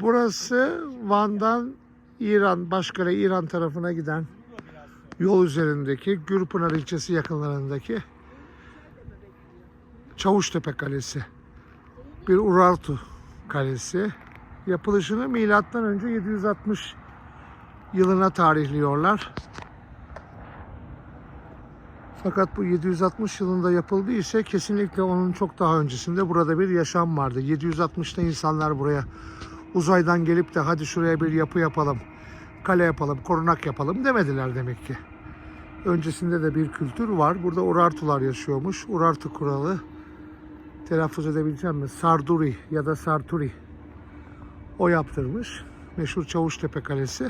Burası Van'dan İran, Başkale İran tarafına giden yol üzerindeki Gürpınar ilçesi yakınlarındaki Çavuştepe Kalesi. Bir Urartu Kalesi. Yapılışını milattan önce 760 yılına tarihliyorlar. Fakat bu 760 yılında yapıldıysa kesinlikle onun çok daha öncesinde burada bir yaşam vardı. 760'ta insanlar buraya uzaydan gelip de hadi şuraya bir yapı yapalım, kale yapalım, korunak yapalım demediler demek ki. Öncesinde de bir kültür var. Burada Urartular yaşıyormuş. Urartu kuralı telaffuz edebileceğim mi? Sarduri ya da Sarturi. O yaptırmış. Meşhur Çavuştepe Kalesi.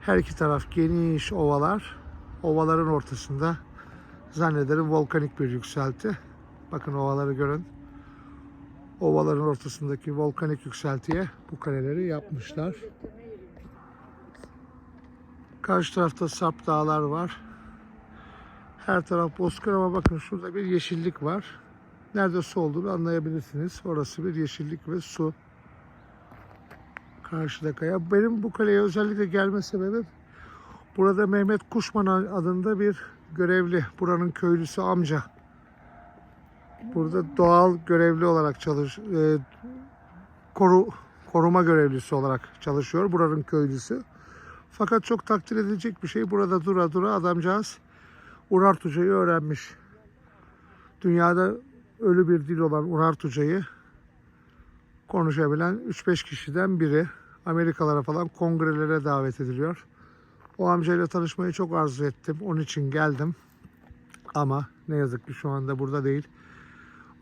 Her iki taraf geniş ovalar. Ovaların ortasında zannederim volkanik bir yükselti. Bakın ovaları görün. Ovaların ortasındaki volkanik yükseltiye bu kaleleri yapmışlar. Karşı tarafta Sarp Dağlar var. Her taraf bozkır ama bakın şurada bir yeşillik var. Nerede su olduğunu anlayabilirsiniz. Orası bir yeşillik ve su. Karşıda kaya. Benim bu kaleye özellikle gelme sebebim burada Mehmet Kuşman adında bir görevli. Buranın köylüsü amca. Burada doğal görevli olarak çalış e, koru koruma görevlisi olarak çalışıyor. Buranın köylüsü. Fakat çok takdir edilecek bir şey. Burada dura dura adamcağız Urartucayı öğrenmiş. Dünyada ölü bir dil olan Urartucayı konuşabilen 3-5 kişiden biri. Amerikalara falan kongrelere davet ediliyor. O amcayla tanışmayı çok arzu ettim. Onun için geldim. Ama ne yazık ki şu anda burada değil.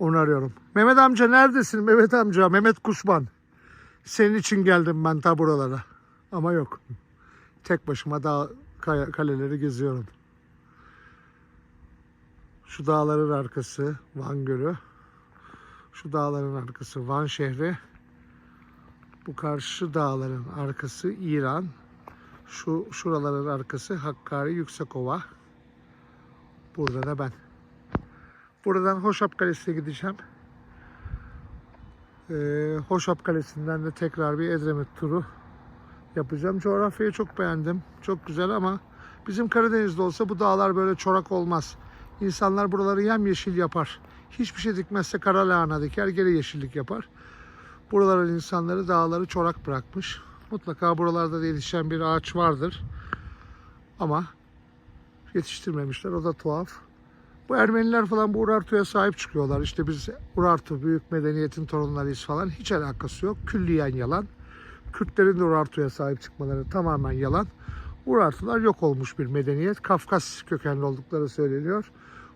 Onu arıyorum. Mehmet amca neredesin? Mehmet amca, Mehmet Kuşman. Senin için geldim ben ta buralara. Ama yok. Tek başıma dağ kaleleri geziyorum. Şu dağların arkası Van Gölü. Şu dağların arkası Van şehri. Bu karşı dağların arkası İran. Şu şuraların arkası Hakkari Yüksekova. Burada da ben. Buradan Hoşap Kalesi'ne gideceğim. Ee, Hoşap Kalesi'nden de tekrar bir Edremit turu yapacağım. Coğrafyayı çok beğendim. Çok güzel ama bizim Karadeniz'de olsa bu dağlar böyle çorak olmaz. İnsanlar buraları yemyeşil yapar. Hiçbir şey dikmezse kara lahana diker, geri yeşillik yapar. Buraların insanları dağları çorak bırakmış. Mutlaka buralarda da yetişen bir ağaç vardır. Ama yetiştirmemişler. O da tuhaf. Bu Ermeniler falan bu Urartu'ya sahip çıkıyorlar. İşte biz Urartu büyük medeniyetin torunlarıyız falan. Hiç alakası yok. Külliyen yalan. Kürtlerin de Urartu'ya sahip çıkmaları tamamen yalan. Urartular yok olmuş bir medeniyet. Kafkas kökenli oldukları söyleniyor.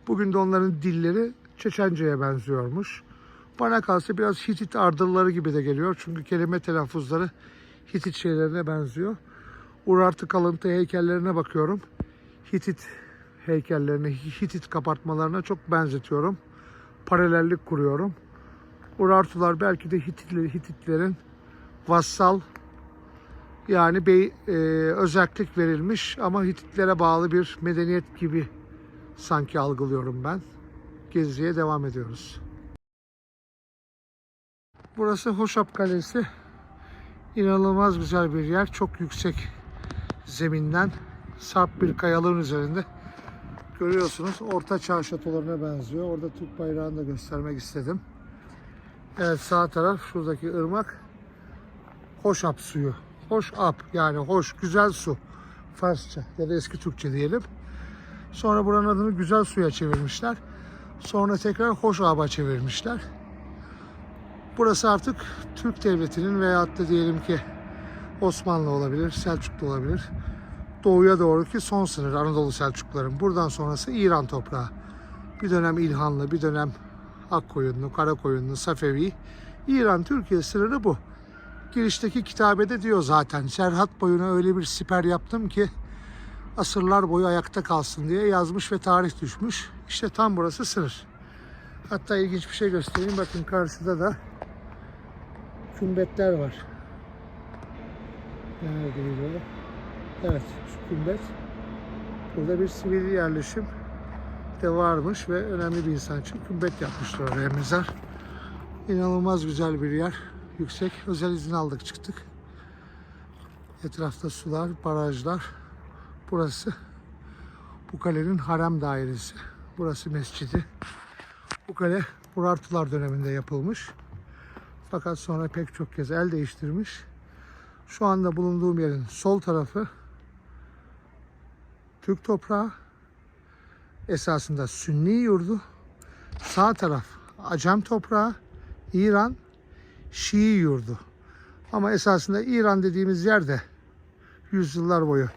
Bugün de onların dilleri Çeçence'ye benziyormuş. Bana kalsa biraz Hitit ardılları gibi de geliyor. Çünkü kelime telaffuzları Hitit şeylerine benziyor. Urartu kalıntı heykellerine bakıyorum. Hitit heykellerine, Hitit kapartmalarına çok benzetiyorum. Paralellik kuruyorum. Urartular belki de Hititler, Hititlerin vassal yani bey, e, özellik verilmiş ama Hititlere bağlı bir medeniyet gibi sanki algılıyorum ben. Geziye devam ediyoruz. Burası Hoşap Kalesi. İnanılmaz güzel bir yer. Çok yüksek zeminden sarp bir kayalığın üzerinde görüyorsunuz. Orta Çağ şatolarına benziyor. Orada Türk bayrağını da göstermek istedim. Evet sağ taraf şuradaki ırmak Hoşap suyu. Hoş ap yani hoş güzel su. Farsça ya da eski Türkçe diyelim. Sonra buranın adını güzel suya çevirmişler. Sonra tekrar hoş aba çevirmişler. Burası artık Türk Devleti'nin veyahut da diyelim ki Osmanlı olabilir, Selçuklu olabilir. Doğuya doğru ki son sınır Anadolu Selçukluların. Buradan sonrası İran toprağı. Bir dönem İlhanlı, bir dönem Akkoyunlu, Karakoyunlu, Safevi. İran Türkiye sınırı bu. Girişteki kitabede diyor zaten Serhat boyuna öyle bir siper yaptım ki asırlar boyu ayakta kalsın diye yazmış ve tarih düşmüş. İşte tam burası sınır. Hatta ilginç bir şey göstereyim. Bakın karşıda da kümbetler var. Neredeydi o? Evet, şu kümbet. Burada bir sivil yerleşim de varmış ve önemli bir insan için kümbet yapmışlar oraya mezar. İnanılmaz güzel bir yer. yüksek. Özel izin aldık çıktık. Etrafta sular, barajlar. Burası bu kalenin harem dairesi. Burası mescidi. Bu kale Urartular döneminde yapılmış. Fakat sonra pek çok kez el değiştirmiş. Şu anda bulunduğum yerin sol tarafı Türk toprağı esasında Sünni yurdu. Sağ taraf Acem toprağı, İran Şii yurdu. Ama esasında İran dediğimiz yerde yüzyıllar boyu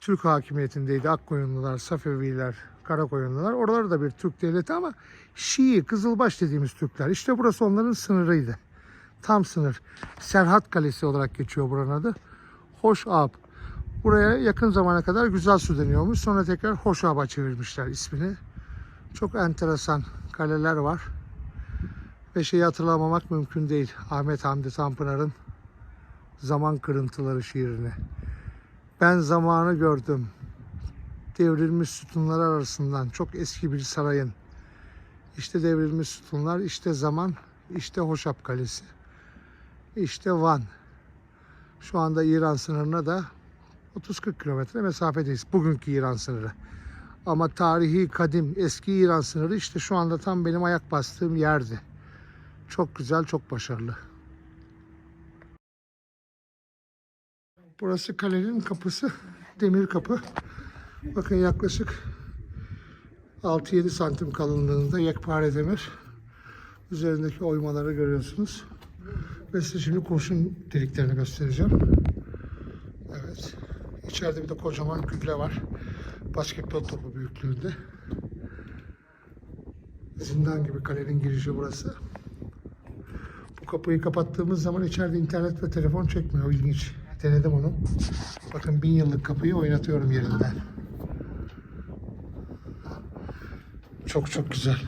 Türk hakimiyetindeydi. Akkoyunlular, Safeviler, Karakoyunlular. Oraları da bir Türk devleti ama Şii, Kızılbaş dediğimiz Türkler. İşte burası onların sınırıydı. Tam sınır. Serhat Kalesi olarak geçiyor buranın adı. Hoşab. Buraya yakın zamana kadar Güzel Su deniyormuş. Sonra tekrar Hoşab'a çevirmişler ismini. Çok enteresan kaleler var. Ve şeyi hatırlamamak mümkün değil. Ahmet Hamdi Tanpınar'ın Zaman Kırıntıları şiirini. Ben zamanı gördüm. Devrilmiş sütunlar arasından çok eski bir sarayın. İşte devrilmiş sütunlar, işte zaman, işte Hoşap Kalesi, işte Van. Şu anda İran sınırına da 30-40 kilometre mesafedeyiz. Bugünkü İran sınırı. Ama tarihi, kadim, eski İran sınırı işte şu anda tam benim ayak bastığım yerdi. Çok güzel, çok başarılı. Burası kalenin kapısı. Demir kapı. Bakın yaklaşık 6-7 santim kalınlığında yekpare demir. Üzerindeki oymaları görüyorsunuz. Ve size şimdi kurşun deliklerini göstereceğim. İçeride bir de kocaman kütle var. Basketbol topu büyüklüğünde. Zindan gibi kalenin girişi burası. Bu kapıyı kapattığımız zaman içeride internet ve telefon çekmiyor. İlginç. Denedim onu. Bakın bin yıllık kapıyı oynatıyorum yerinden. Çok çok güzel.